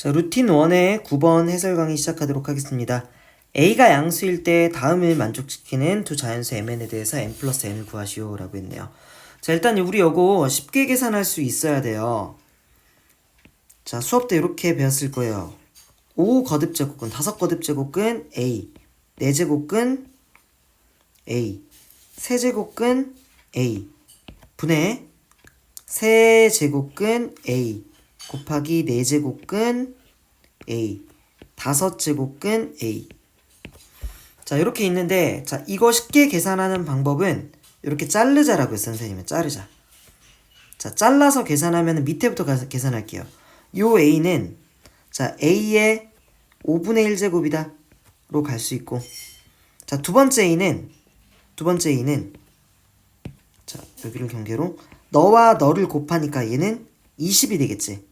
자, 루틴 1의 9번 해설 강의 시작하도록 하겠습니다. a가 양수일 때 다음을 만족시키는 두 자연수 mn에 대해서 n 플러스 n을 구하시오 라고 했네요. 자, 일단 우리 요거 쉽게 계산할 수 있어야 돼요. 자, 수업 때 이렇게 배웠을 거예요. 5 거듭 제곱근, 5 거듭 제곱근 a, 4 제곱근 a, 세 제곱근 a, 분의 세 제곱근 a 곱하기 네 제곱근 a, 다섯 제곱근 a. 자, 이렇게 있는데 자, 이거 쉽게 계산하는 방법은 이렇게 자르자라고 했어요, 선생님은. 자르자. 자, 잘라서 계산하면 밑에부터 가, 계산할게요. 요 a는 자, a의 5분의 1제곱이다. 로 갈 수 있고. 자, 두 번째 a는 두 번째 a는 자, 여기를 경계로 너와 너를 곱하니까 얘는 20이 되겠지.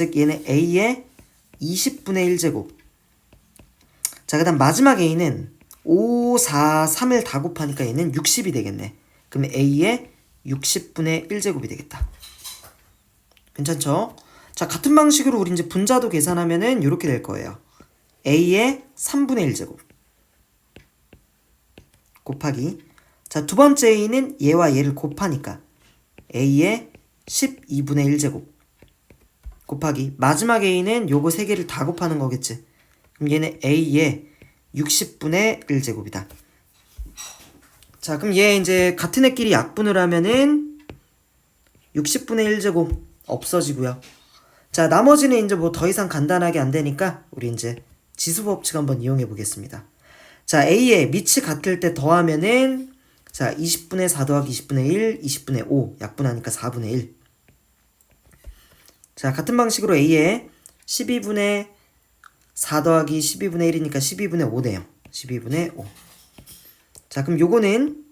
즉 얘는 a의 20분의 1제곱. 자, 그 다음 마지막 a는 5, 4, 3을 다 곱하니까 얘는 60이 되겠네. 그럼 a의 60분의 1제곱이 되겠다. 괜찮죠? 자, 같은 방식으로 우리 이제 분자도 계산하면은 이렇게 될 거예요. a의 3분의 1제곱 곱하기 자, 두 번째 a는 얘와 얘를 곱하니까 a의 12분의 1제곱 곱하기 마지막 a는 요거 세 개를 다 곱하는 거겠지. 그럼 얘는 a의 60분의 1제곱이다. 자, 그럼 얘 이제 같은 애끼리 약분을 하면은 60분의 1제곱 없어지고요. 자, 나머지는 이제 뭐 더 이상 간단하게 안 되니까 우리 이제 지수 법칙 한번 이용해 보겠습니다. 자, a의 밑이 같을 때 더하면은 자, 20분의 4 더하기 20분의 1, 20분의 5 약분하니까 4분의 1. 자, 같은 방식으로 a의 12분의 4 더하기 12분의 1이니까 12분의 5네요. 12분의 5. 자, 그럼 요거는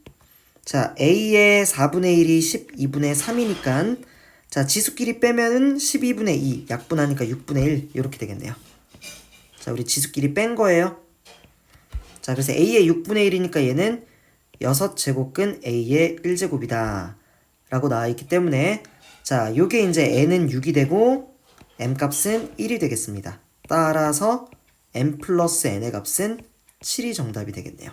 자, a의 4분의 1이 12분의 3이니까 자, 지수끼리 빼면은 12분의 2 약분하니까 6분의 1 이렇게 되겠네요. 자, 우리 지수끼리 뺀 거예요. 자, 그래서 a의 6분의 1이니까 얘는 6제곱근 a의 1제곱이다. 라고 나와 있기 때문에 자, 요게 이제 n은 6이 되고 m 값은 1이 되겠습니다. 따라서 m 플러스 n의 값은 7이 정답이 되겠네요.